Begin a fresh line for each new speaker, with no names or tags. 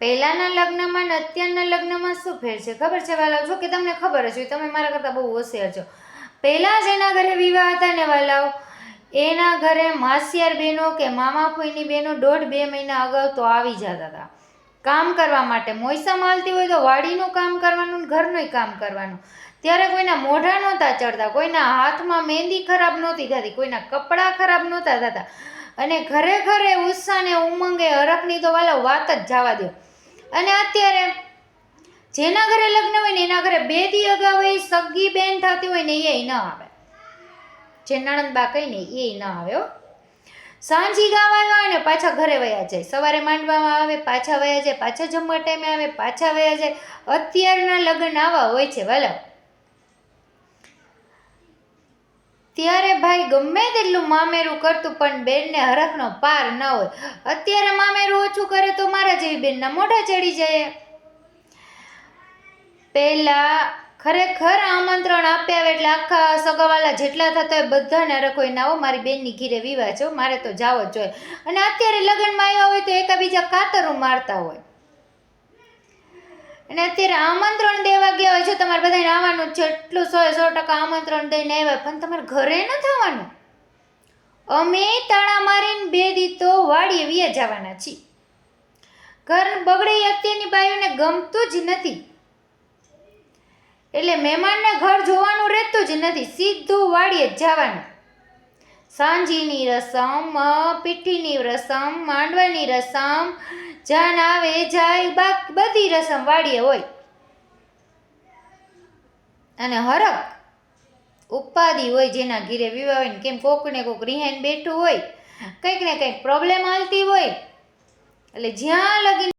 પહેલાંના લગ્નમાં ને અત્યારના લગ્નમાં શું ફેર છે? ખબર છે, વાલાઓ? જો કે તમને ખબર જ હોય, તમે મારા કરતાં બહુ હોશિયાર છો. પહેલાં જેના ઘરે વિવાહ હતા ને, વાલાઓ? એના ઘરે માસિયાર બહેનો કે મામા ફોઈની બહેનો દોઢ બે મહિના અગાઉ તો આવી જતા હતા. કામ કરવા માટે. મોઈસા માલતી હોય તો વાડીનું કામ કરવાનું ઘરનું કામ કરવાનું. ત્યારે કોઈના મોઢા નહોતા ચડતા, કોઈના હાથમાં મહેંદી ખરાબ નહોતી થતી, કોઈના કપડાં ખરાબ નહોતા થતા. અને ઘરે ઘરે ઉત્સાહ ને ઉમંગે હરખની તો વાલા વાત જ જવા દો અને અત્યારે જેના ઘરે લગ્ન હોય ને એના ઘરે બે દી અગાઉ એ સગી બેન થતી હોય ને એ ન આવે. જે નણંદબા કહીને એ ન આવે હો. સાંજી ગાવા આવ્યા ને પાછા ઘરે વયા જાય. સવારે માંડવામાં આવે, પાછા વયા જાય, પાછા જમવા ટાઈમે આવે, પાછા વયા જાય. અત્યારના લગ્ન આવા હોય છે વાલા. ત્યારે ભાઈ ગમે તેટલું મામેરું કરતું પણ બેનને હરખનો પાર ન હોય. અત્યારે મામેરું ઓછું કરે તો મારા જેવી બેનના મોઢા ચડી જાય. પહેલાં ખરેખર આમંત્રણ આપ્યા આવે એટલે આખા સગાવાલા જેટલા થતા હોય બધાને હરખ ના હો, મારી બેનની ઘીરે વિવાહ છો મારે તો જાવો જ જોઈએ. અને અત્યારે લગ્નમાં આવ્યા હોય તો એકાબીજા કાતરું મારતા હોય. અને અત્યારે આમંત્રણ દેવા ગયા હોય છે, તમારે બધાને આવવાનું છે. એટલું સો સો ટકા આમંત્રણ દઈને આવ્યા. પણ તમારે ઘરે ન થવાનું. અમે તાળા મારીને બે દીતો વાડીએ વિયા જવાના છીએ. ઘર બગડે અત્યારની બાઈઓને ગમતું જ નથી. એટલે મહેમાનને ઘર જોવાનું રહેતું જ નથી. સીધું વાડીએ જ જવાનું. સાંજીની રસમ, પીઠીની રસમ, માંડવાની રસમ જાન આવે જાય બાક બધી રસમ વાડીએ હોય. અને હરક ઉપાધિ હોય જેના ઘીરે વિવાહ હોય ને કેમ કોક ને કોક રિહાઈને બેઠું હોય કંઈક ને કંઈક પ્રોબ્લેમ હાલતી હોય. એટલે જ્યાં લગીન